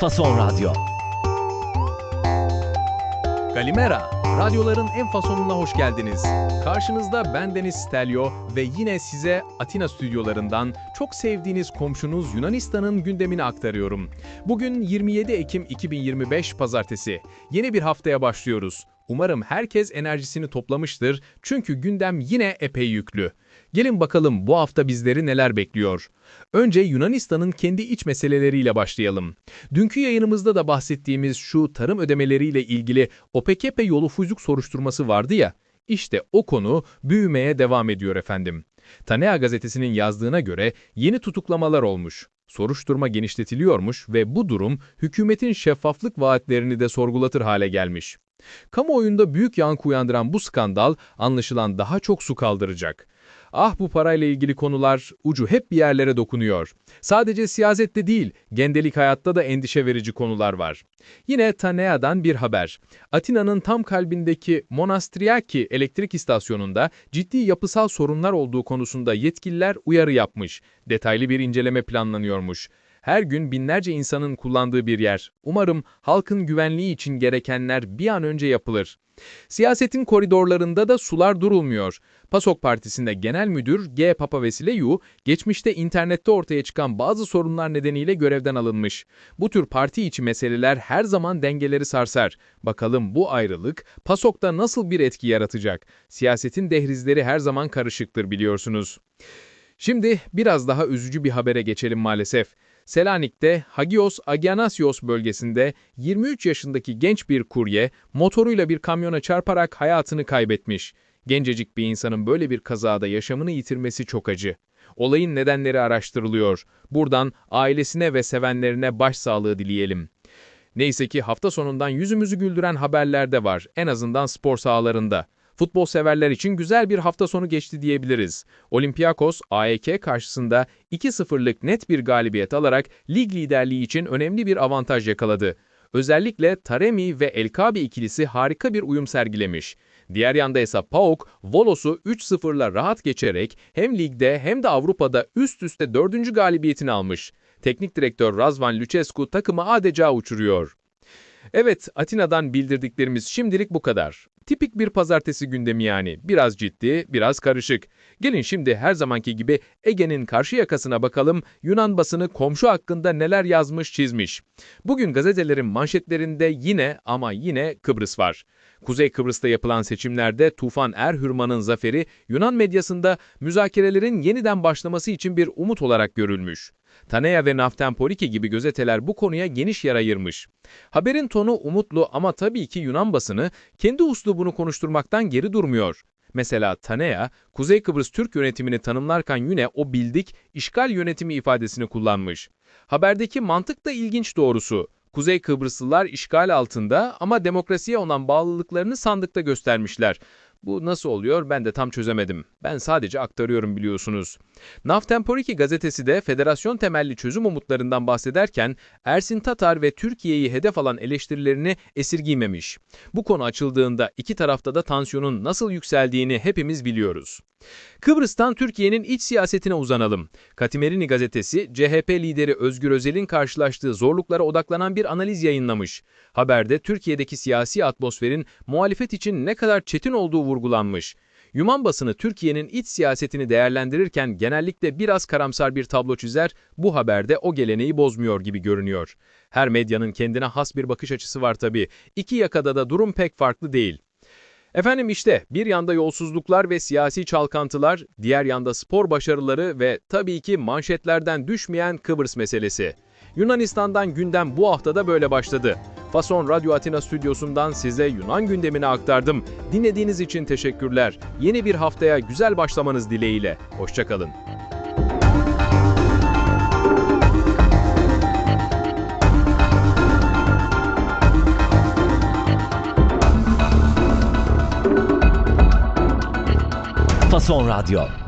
Fason Radyo. Galimera, radyoların en fasonuna hoş geldiniz. Karşınızda ben Deniz Stelio ve yine size Atina stüdyolarından çok sevdiğiniz komşunuz Yunanistan'ın gündemini aktarıyorum. Bugün 27 Ekim 2025 Pazartesi. Yeni bir haftaya başlıyoruz. Umarım herkes enerjisini toplamıştır çünkü gündem yine epey yüklü. Gelin bakalım bu hafta bizleri neler bekliyor. Önce Yunanistan'ın kendi iç meseleleriyle başlayalım. Dünkü yayınımızda da bahsettiğimiz şu tarım ödemeleriyle ilgili OPKP yolu fuzuk soruşturması vardı ya, işte o konu büyümeye devam ediyor efendim. Tanea gazetesinin yazdığına göre yeni tutuklamalar olmuş. Soruşturma genişletiliyormuş ve bu durum hükümetin şeffaflık vaatlerini de sorgulatır hale gelmiş. Kamuoyunda büyük yankı uyandıran bu skandal anlaşılan daha çok su kaldıracak. Ah bu parayla ilgili konular ucu hep bir yerlere dokunuyor. Sadece siyasette değil, gendelik hayatta da endişe verici konular var. Yine Tanea'dan bir haber. Atina'nın tam kalbindeki Monastriaki elektrik istasyonunda ciddi yapısal sorunlar olduğu konusunda yetkililer uyarı yapmış. Detaylı bir inceleme planlanıyormuş. Her gün binlerce insanın kullandığı bir yer. Umarım halkın güvenliği için gerekenler bir an önce yapılır. Siyasetin koridorlarında da sular durulmuyor. PASOK Partisi'nde Genel Müdür G. Papavesileyu, geçmişte internette ortaya çıkan bazı sorunlar nedeniyle görevden alınmış. Bu tür parti içi meseleler her zaman dengeleri sarsar. Bakalım bu ayrılık PASOK'ta nasıl bir etki yaratacak? Siyasetin dehrizleri her zaman karışıktır biliyorsunuz. Şimdi biraz daha üzücü bir habere geçelim maalesef. Selanik'te Hagios Agianasios bölgesinde 23 yaşındaki genç bir kurye motoruyla bir kamyona çarparak hayatını kaybetmiş. Gencecik bir insanın böyle bir kazada yaşamını yitirmesi çok acı. Olayın nedenleri araştırılıyor. Buradan ailesine ve sevenlerine başsağlığı dileyelim. Neyse ki hafta sonundan yüzümüzü güldüren haberler de var, en azından spor sahalarında. Futbol severler için güzel bir hafta sonu geçti diyebiliriz. Olympiakos, AEK karşısında 2-0'lık net bir galibiyet alarak lig liderliği için önemli bir avantaj yakaladı. Özellikle Taremi ve Elkabi ikilisi harika bir uyum sergilemiş. Diğer yanda ise PAOK, Volos'u 3-0'la rahat geçerek hem ligde hem de Avrupa'da üst üste dördüncü galibiyetini almış. Teknik direktör Razvan Lucescu takımı adeta uçuruyor. Evet, Atina'dan bildirdiklerimiz şimdilik bu kadar. Tipik bir pazartesi gündemi yani. Biraz ciddi, biraz karışık. Gelin şimdi her zamanki gibi Ege'nin karşı yakasına bakalım Yunan basını komşu hakkında neler yazmış çizmiş. Bugün gazetelerin manşetlerinde yine ama yine Kıbrıs var. Kuzey Kıbrıs'ta yapılan seçimlerde Tufan Erhürman'ın zaferi Yunan medyasında müzakerelerin yeniden başlaması için bir umut olarak görülmüş. Tanea ve Naftenpoliki gibi gazeteler bu konuya geniş yer ayırmış. Haberin tonu umutlu ama tabii ki Yunan basını kendi uslubunu konuşturmaktan geri durmuyor. Mesela Tanea, Kuzey Kıbrıs Türk yönetimini tanımlarken yine o bildik, işgal yönetimi ifadesini kullanmış. Haberdeki mantık da ilginç doğrusu. Kuzey Kıbrıslılar işgal altında ama demokrasiye olan bağlılıklarını sandıkta göstermişler. Bu nasıl oluyor ben de tam çözemedim. Ben sadece aktarıyorum biliyorsunuz. Naftemporiki gazetesi de federasyon temelli çözüm umutlarından bahsederken Ersin Tatar ve Türkiye'yi hedef alan eleştirilerini esirgiymemiş. Bu konu açıldığında iki tarafta da tansiyonun nasıl yükseldiğini hepimiz biliyoruz. Kıbrıs'tan Türkiye'nin iç siyasetine uzanalım. Katimerini gazetesi, CHP lideri Özgür Özel'in karşılaştığı zorluklara odaklanan bir analiz yayınlamış. Haberde Türkiye'deki siyasi atmosferin muhalefet için ne kadar çetin olduğu vurgulanmış. Yuman basını Türkiye'nin iç siyasetini değerlendirirken genellikle biraz karamsar bir tablo çizer, bu haberde o geleneği bozmuyor gibi görünüyor. Her medyanın kendine has bir bakış açısı var tabii. İki yakada da durum pek farklı değil. Efendim işte bir yanda yolsuzluklar ve siyasi çalkantılar, diğer yanda spor başarıları ve tabii ki manşetlerden düşmeyen Kıbrıs meselesi. Yunanistan'dan gündem bu haftada böyle başladı. Fason Radyo Atina stüdyosundan size Yunan gündemini aktardım. Dinlediğiniz için teşekkürler. Yeni bir haftaya güzel başlamanız dileğiyle. Hoşçakalın. Fason Radyo.